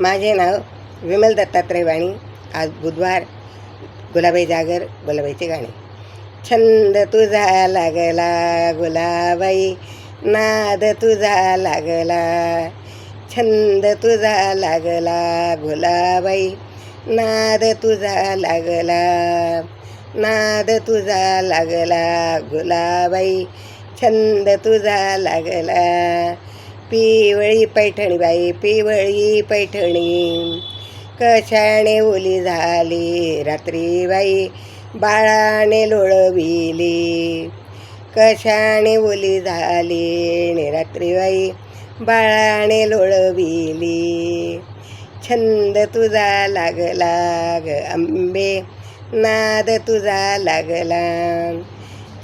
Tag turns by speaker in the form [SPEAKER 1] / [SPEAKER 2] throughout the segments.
[SPEAKER 1] माझे नाव विमल दत्तात्रय वाणी. आज बुधवार गुलाबाई जागर गुलाबाईचे गाणे. छंद तुझा लागला गुलाबाई नाद तुझा लागला. छंद तुझा लागला गुलाबाई नाद तुझा लागला. नाद तुझा लागला गुलाबाई छंद तुझा लागला. पिवळी पैठणी बाई पिवळी पैठणी. कशाने ओली झाली रात्री बाई? बाळाने लोळविली. कशाने ओली झाली रात्रीबाई रात्री बाई? बाळाने लोळविली. छंद तुझा लागला ग आंबे नाद तुझा लागला.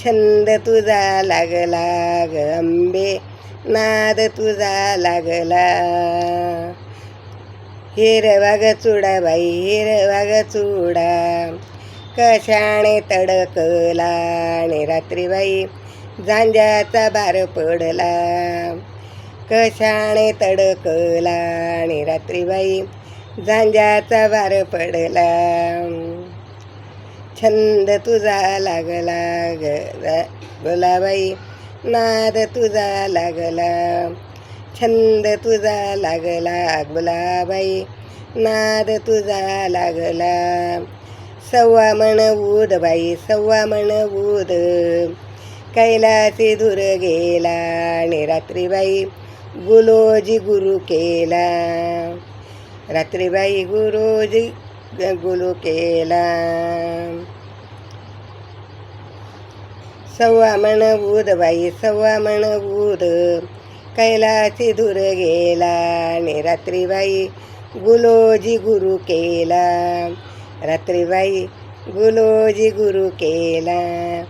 [SPEAKER 1] छंद तुझा लागला ग आंबे नाद तुझा लागला. हिरवा ग चुडा बाई हिरवा ग चुडा. कशाने तडकला आणि रात्री बाई जांजाचा बार पडला. कशाने तडकला आणि रात्री बाई जांजाचा बार पडला. छंद तुझा लागला ग रा- गुलाबाई नाद तुझा लागला. छंद तुझा लागला गुलाबाई. नाद तुझा लागला. सव्वा मन ऊद बाई सव्वा मन ऊद. कैलासी धुर गेला आणि रात्रीबाई गुलोजी गुरु केला. रात्रीबाई गुरुजी गुरु केला. सव्वा मन ऊद बाई सव्वा मन ऊद. कैलासी दूर गेला आणि रात्रीबाई गुलोजी गुरु केला. रात्रीबाई गुलोजी गुरु केला.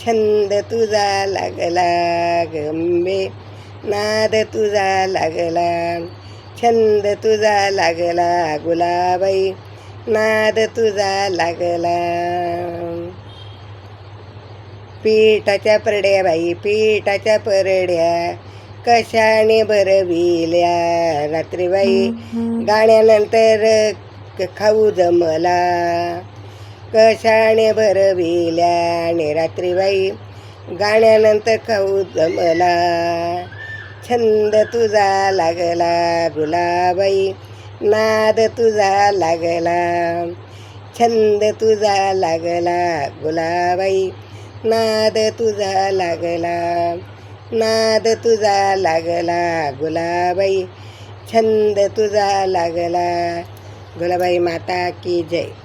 [SPEAKER 1] छंद तुझा लागला गंबे नाद तुझा लागला. छंद तुझा लागला गुलाबाई नाद तुझा लागला. पीठाच्या परड्या बाई पीठाच्या परड्या कशाने भरविल्या? रात्रीबाई गाण्यानंतर क- खाऊ जमला. कशाने भरविल्या? आणि रात्रीबाई गाण्यानंतर खाऊ जमला. छंद तुझा लागला गुलाबाई नाद तुझा लागला. छंद तुझा लागला गुलाबाई नाद तुझा लागला नाद तुझा लागला गुलाबाई छंद तुझा लागला. गुलाबाई माता की जय.